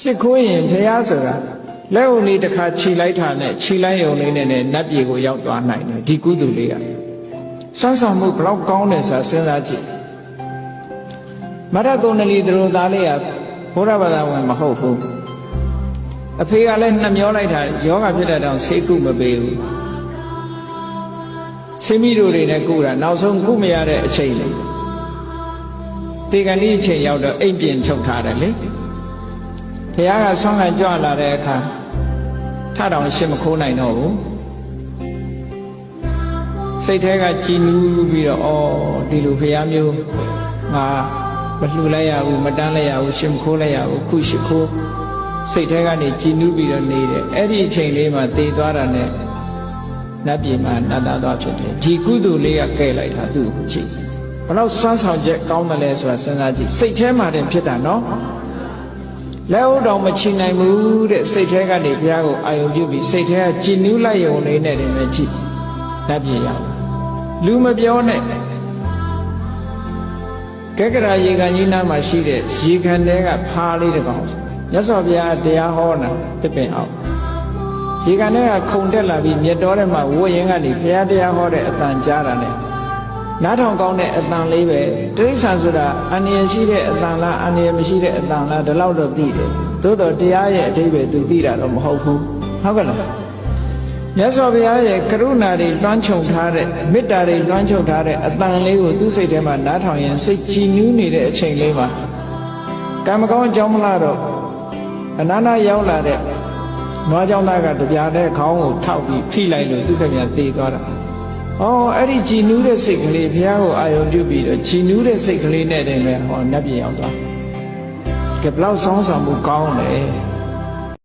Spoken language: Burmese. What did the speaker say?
ရှ िख ိုးရင်ဖះဆိုတာလက်ုံလေးတစ်ခါခြိလိုက်တာနဲ့ခြိလိုက်ရုံလေးနဲ့နတ်ပြည်ကိုရောက်သွားနိုင်တယ်ဒီကုသိုလ်လေးကစွမ်းဆောင်မှုဘလောက်ကောင်းတယ်ဆိုတာစဉ်းစားကြည့်မရကုဏလီသူတို့သားလေးကဘုရားဘာသာဝင်မဟုတ်ဘူးအဖေကလည်းနှမျောလိုက်တာယောဂဖြစ်တဲ့တောင်ဆေးကုမပေးဘူးဆေးမိတို့တွေနဲ့ကုတာနောက်ဆုံးကုမရတဲ့အချိန်လေတေကန်ဒီအချိန်ရောက်တော့အိမ်ပြင်ထုတ်ထားတယ်လေ ဘုရားကဆောင်းကကြွလာတဲ့အခါထတောင်ရှင်းမခိုးနိုင်တော့ဘူးစိတ်ထဲကကြည်နူးပြီးတော့ဩဒီလိုဘုရားမျိုးငါမလှူလိုက်ရဘူးမတန်းလိုက်ရဘူးရှင်းမခိုးလိုက်ရဘူးခုရှိခိုးစိတ်ထဲကနေကြည်နူးပြီးတော့နေတယ်အဲ့ဒီအချိန်လေးမှာတည်သွားတာနဲ့နတ်ပြည်မှာနတ်သားသွားဖြစ်တယ်ဒီကုသိုလ်လေးကကဲလိုက်တာသူ့ကိုကြည့်ဘလောက်စွမ်းဆောင်ချက်ကောင်းတယ်လဲဆိုတာစဉ်းစားကြည့်စိတ်ထဲမှာတင်ဖြစ်တာနော် လက်ဦးတော်မချီနိုင်ဘူးတဲ့စိတ်ထဲကနေဘုရားကိုအာယုံပြုပြီးစိတ်ထဲကကြည်နူးလိုက်ရုံလေးနဲ့တင်ပဲကြည့်နတ်ပြည်ရောက်လူမပြောနဲ့ကက်ကရာရေကန်ကြီးနားမှာရှိတဲ့ရေကန်တဲကဖားလေးတစ်ကောင်မြတ်စွာဘုရားတရားဟောတာတစ်ပင်အောင်ရေကန်ထဲကခုန်တက်လာပြီးမြတ်တော်ထဲမှာဝတ်ရင်ကနေဘုရားတရားဟောတဲ့အတန်ကြားတာနဲ့ နားထောင်ကောင်းတဲ့အတန်လေးပဲတိရစ္ဆာန်ဆိုတာအန္တရာယ်ရှိတဲ့အတန်လားအန္တရာယ်မရှိတဲ့အတန်လားဒီလောက်တော့သိတယ်သို့တော့တရားရဲ့အဓိပ္ပာယ်သူသိတာတော့မဟုတ်ဘူးဟုတ်ကဲ့လားမြတ်စွာဘုရားရဲ့ကရုဏာတွေလွှမ်းခြုံထားတဲ့မေတ္တာတွေလွှမ်းခြုံထားတဲ့အတန်လေးကိုသူ့စိတ်ထဲမှာနားထောင်ရင်စိတ်ကြည်နူးနေတဲ့အချိန်လေးမှာကံမကောင်းအကြောင်းမလားတော့အနာနာရောက်လာတဲ့နွားကြောင့်သားကတပြားတဲ့ခေါင်းကိုထောက်ပြီးဖိလိုက်လို့သူ့ခင်ဗျာတေသွားတာ။ အော်အဲ့ဒီကြည်နူးတဲ့စိတ်ကလေးဘုရားကိုအာရုံပြုပြီးတော့ကြည်နူးတဲ့စိတ်ကလေးနဲ့တည်းပဲဟောနတ်ပြည်ရောက်သွား။ကဲဘလောက်ဆောင်းဆောင်မှုကောင်းလဲ။